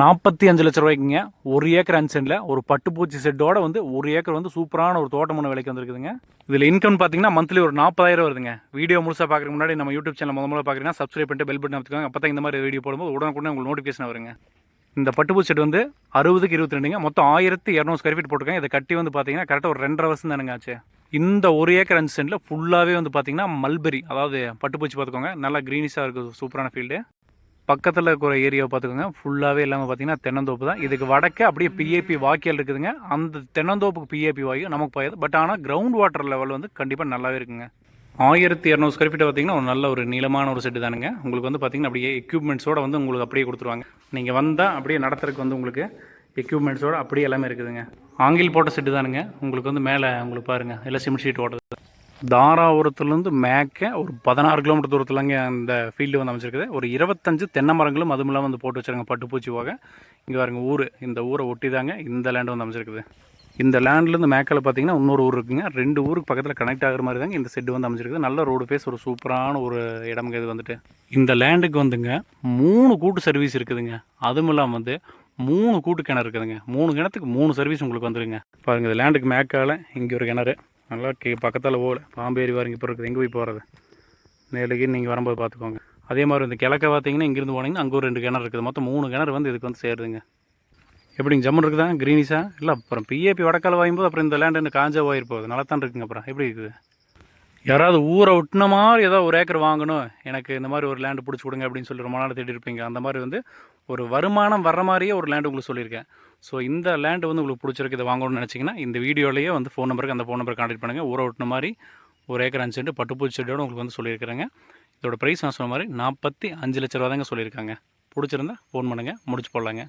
நாற்பத்தி அஞ்சு லட்ச ரூபாய்க்குங்க. ஒரு ஏக்கர் அஞ்சு ஒரு பட்டுப்பூச்சி செட்டோட வந்து ஒரு ஏக்கர் வந்து சூப்பரான ஒரு தோட்டமான விலைக்கு வந்திருக்குதுங்க. இதில் இன்கம் பார்த்தீங்கன்னா மந்த்லி ஒரு நாற்பதாயிரம் வருதுங்க. வீடியோ முழுசாக பார்க்குறதுக்கு முன்னாடி நம்ம யூடியூப் சேனல் முதல்ல பார்க்குறீங்கன்னா சப்ஸ்கிரைப் பண்ணிட்டு பெல் பட்டன் அமைத்துக்கோங்க. அப்போ தான் இந்த மாதிரி வீடியோ போடும்போது உடனுக்குடனே உங்களுக்கு நோட்டிஃபிகேஷன் வருங்க. இந்த பட்டுப்பூச்சி செட் வந்து அறுபதுக்கு இருபத்தி ரெண்டுங்க. மொத்தம் ஆயிரத்தி இரநூறு ஸ்கொயர் ஃபீட் போட்டிருக்கேன் இதை கட்டி வந்து பார்த்தீங்கன்னா கரெக்டாக ஒரு ரெண்டரை வருஷம் தானுங்க ஆச்சு. இந்த ஒரு ஏக்கர் அஞ்சு சென்டில் ஃபுல்லாகவே வந்து பார்த்தீங்கன்னா மல்பெரி அதாவது பட்டுப்பூச்சி பார்த்துக்கோங்க நல்லா க்ரீனிஷாக இருக்குது சூப்பரான ஃபீல்டு பக்கத்தில் இருக்கிற ஏரியாவை பார்த்துக்கோங்க ஃபுல்லாகவே எல்லாமே பார்த்தீங்கன்னா தென்னந்தோப்பு தான். இதுக்கு வடக்கே அப்படியே பிஏபி வாக்கியல் இருக்குதுங்க. அந்த தென்னந்தோப்புக்கு பிஏபி வாயு நமக்கு போயாது பட் ஆனால் கிரவுண்ட் வாட்டர் லெவல் வந்து கண்டிப்பாக நல்லாவே இருக்குங்க. ஆயிரத்தி இரநூறு ஸ்கொயர் ஃபீட்டை பார்த்தீங்கன்னா ஒரு நல்ல ஒரு நீளமான ஒரு செட்டு தானுங்க. உங்களுக்கு வந்து பார்த்தீங்கன்னா அப்படியே எக்யூப்மெண்ட்ஸோட வந்து உங்களுக்கு அப்படியே கொடுத்துருவாங்க. நீங்கள் வந்தால் அப்படியே நடத்துறதுக்கு வந்து உங்களுக்கு எக்யூப்மெண்ட்ஸோடு அப்படியே எல்லாமே இருக்குதுங்க. ஆங்கில் போட்ட செட்டு தானுங்க. உங்களுக்கு வந்து மேலே உங்களுக்கு பாருங்கள் எல்லாம் சிமெண்ட் ஷீட் ஓடுறது தாராபுரத்துலேருந்து மேக்க ஒரு பதினாறு கிலோமீட்டர் தூரத்துலங்க அந்த ஃபீல்டு வந்து அமைச்சிருக்குது ஒரு இருபத்தஞ்சு தென்னை மரங்களும் அதுவும் இல்லாமல் வந்து போட்டு வச்சுருங்க பட்டுப்பூச்சி போக. இங்கே பாருங்க ஊர். இந்த ஊரை ஒட்டி தாங்க இந்த லேண்டு வந்து அமைச்சிருக்குது இந்த லேண்ட்லேருந்து மேக்கில் பார்த்தீங்கன்னா இன்னொரு ஊர் இருக்குங்க. ரெண்டு ஊருக்கு பக்கத்தில் கனெக்ட் ஆகிற மாதிரி தாங்க இந்த செட்டு வந்து அமைச்சிருக்குது நல்ல ரோடு ஃபேஸ் ஒரு சூப்பரான ஒரு இடமுங்க இது வந்துட்டு. இந்த லேண்டுக்கு வந்துங்க மூணு கூட்டு சர்வீஸ் இருக்குதுங்க. அதுவும் இல்லாமல் வந்து மூணு கூட்டு கிணறு இருக்குதுங்க. மூணு கிணத்துக்கு மூணு சர்வீஸ் உங்களுக்கு வந்துருங்க. பாருங்கள் இந்த லேண்டுக்கு மேக்கால் இங்கே ஒரு கிணறு. நல்லா கே பக்கத்தில் பாம்பு பாம்பேரி வாருங்க இப்போ இருக்குது. எங்கே போய் போகிறது நேலுக்கு நீங்கள் வரும்போது பார்த்துக்கோங்க அதே மாதிரி இந்த கிழக்க பார்த்தீங்கன்னா இங்கேருந்து போனீங்கன்னா அங்கே ஒரு ரெண்டு கிணறு இருக்குது. மொத்தம் மூணு கிணறு வந்து இதுக்கு வந்து சேருதுங்க. எப்படிங்க? ஜம்மன் இருக்குதா? க்ரீனிஷா இல்லை அப்புறம் பிஏபி வடக்கால வாங்கும்போது அப்புறம் இந்த லேண்டு காஞ்சா போயிரு போகுது. நல்லா தான் இருக்குங்க அப்புறம். எப்படி இருக்குது? யாராவது ஊரை விட்டுன மாதிரி ஏதோ ஒரு ஏக்கர் வாங்கணும். எனக்கு இந்த மாதிரி ஒரு லேண்டு பிடிச்சி கொடுங்க அப்படின்னு சொல்லி ரொம்ப நாள் தேடி இருப்பீங்க. அந்த மாதிரி வந்து ஒரு வருமானம் வர்ற மாதிரியே ஒரு லேண்டு உங்களுக்கு சொல்லியிருக்கேன். ஸோ இந்த லேண்டு வந்து உங்களுக்கு பிடிச்சிருக்கு இதை வாங்கணும்னு நினச்சிங்கன்னா இந்த வீடியோலேயே வந்து ஃபோன் நம்பருக்கு அந்த ஃபோன் நம்பர் கான்டெக்ட் பண்ணுங்கள் ஊரை விட்டுன மாதிரி ஒரு ஏக்கர் அஞ்சு சென்ட் பட்டுப்பூச்சி செடியோடு உங்களுக்கு வந்து சொல்லியிருக்கிறேங்க. இதோட ப்ரைஸ் நான் சொன்ன மாதிரி நாற்பத்தி அஞ்சு லட்ச ரூபா தாங்க சொல்லியிருக்காங்க. பிடிச்சிருந்தா ஃபோன் பண்ணுங்கள் முடிச்சு போடலாங்க.